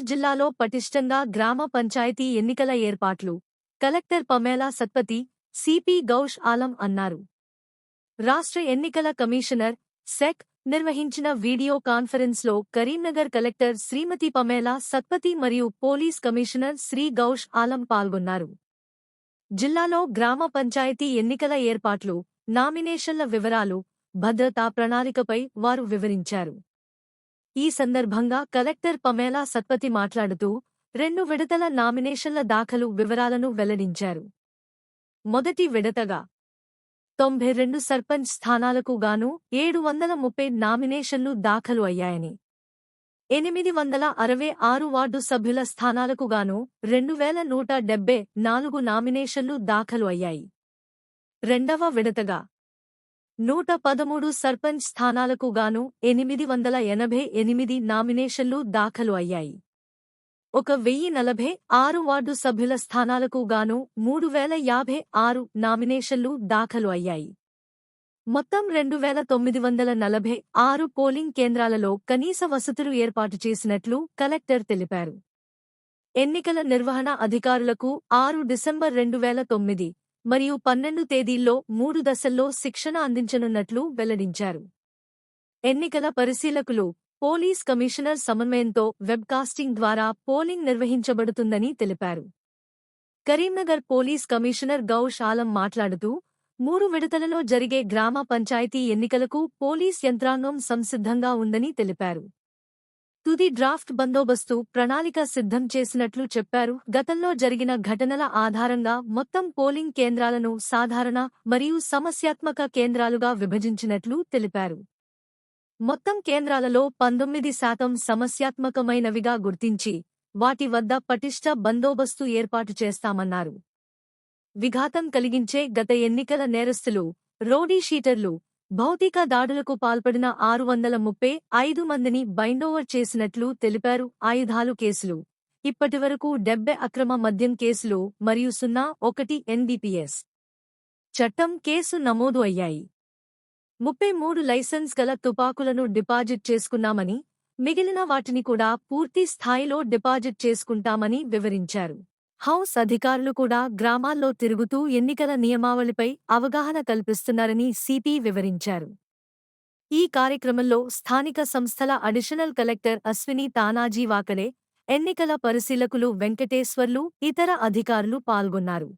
జిల్లాలో పటిష్టంగా గ్రామ పంచాయతీ ఎన్నికల ఏర్పాట్లు. Collector Pamela Satpathy CP Gaush Alam అన్నారు. రాష్ట్ర ఎన్నికల కమిషనర్ సెక్ నిర్వహించిన వీడియో కాన్ఫరెన్స్లో కరీంనగర్ కలెక్టర్ శ్రీమతి పమేలా సత్పతి మరియు పోలీస్ కమిషనర్ శ్రీ గౌష్ ఆలం పాల్గొన్నారు. జిల్లాలో గ్రామ పంచాయతీ ఎన్నికల ఏర్పాట్లు నామినేషన్ల వివరాలు భద్రతా ప్రణాళికపై వారు వివరించారు. ఈ సందర్భంగా కలెక్టర్ పమేలా సత్పతి మాట్లాడుతూ రెండు విడతల నామినేషన్ల దాఖలు వివరాలను వెల్లడించారు. మొదటి విడతగా తొంభై రెండు సర్పంచ్ స్థానాలకు గాను ఏడు వందల ముప్పై నామినేషన్లు దాఖలు అయ్యాయని ఎనిమిది వందల అరవై ఆరు వార్డు సభ్యుల స్థానాలకు గాను రెండు వేల నూట డెబ్బై నాలుగు నామినేషన్లు దాఖలు అయ్యాయి. రెండవ విడతగా నూట పదమూడు సర్పంచ్ స్థానాలకు గాను ఎనిమిది వందల ఎనభై ఎనిమిది నామినేషన్లు దాఖలు అయ్యాయి. ఒక వెయ్యి నలభై ఆరు వార్డు సభ్యుల స్థానాలకు గాను మూడు వేల యాభై ఆరు నామినేషన్లు దాఖలు అయ్యాయి. మొత్తం రెండు వేల తొమ్మిది వందల నలభై ఆరు పోలింగ్ కేంద్రాలలో కనీస వసతులు ఏర్పాటు చేసినట్లు కలెక్టర్ తెలిపారు. ఎన్నికల నిర్వహణ అధికారులకు ఆరు డిసెంబర్ రెండు వేల తొమ్మిది మరియు పన్నెండు తేదీల్లో మూడు దశల్లో శిక్షణ అందించనున్నట్లు వెల్లడించారు. ఎన్నికల పరిశీలకులు పోలీస్ కమిషనర్ సమన్వయంతో వెబ్కాస్టింగ్ ద్వారా పోలింగ్ నిర్వహించబడుతుందని తెలిపారు. కరీంనగర్ పోలీస్ కమిషనర్ గౌష్ ఆలం మాట్లాడుతూ మూడు విడతలలో జరిగే గ్రామ పంచాయతీ ఎన్నికలకు పోలీస్ యంత్రాంగం సంసిద్ధంగా ఉందని తెలిపారు. తుది డ్రాఫ్ట్ బందోబస్తు ప్రణాళిక సిద్ధం చేసినట్లు చెప్పారు. గతంలో జరిగిన ఘటనల ఆధారంగా మొత్తం పోలింగ్ కేంద్రాలను సాధారణ మరియు సమస్యాత్మక కేంద్రాలుగా విభజించినట్లు తెలిపారు. మొత్తం కేంద్రాలలో పంతొమ్మిది శాతం సమస్యాత్మకమైనవిగా గుర్తించి వాటి వద్ద పటిష్ట బందోబస్తు ఏర్పాటు చేస్తామన్నారు. విఘాతం కలిగించే గత ఎన్నికల నేరస్తులు రోడీ షీటర్లు భౌతిక దాడులకు పాల్పడిన ఆరు వందల ముప్పై ఐదు మందిని బైండోవర్ చేసినట్లు తెలిపారు ఆయుధాలు కేసులు. ఇప్పటివరకు డెబ్బె అక్రమ మద్యం కేసులు మరియు సున్నా ఒకటి ఎన్డీపీఎస్ చట్టం కేసు నమోదు అయ్యాయి. ముప్పై మూడు లైసెన్స్ గల తుపాకులను డిపాజిట్ చేసుకున్నామని మిగిలిన వాటిని కూడా పూర్తి స్థాయిలో డిపాజిట్ చేసుకుంటామని వివరించారు. హౌస్ అధికారులు కూడా గ్రామాల్లో తిరుగుతూ ఎన్నికల నియమావళిపై అవగాహన కల్పిస్తున్నారని సిపి వివరించారు. ఈ కార్యక్రమంలో స్థానిక సంస్థల అడిషనల్ కలెక్టర్ అశ్విని తానాజీ వాకడే ఎన్నికల పరిశీలకులు వెంకటేశ్వర్లు ఇతర అధికారులు పాల్గొన్నారు.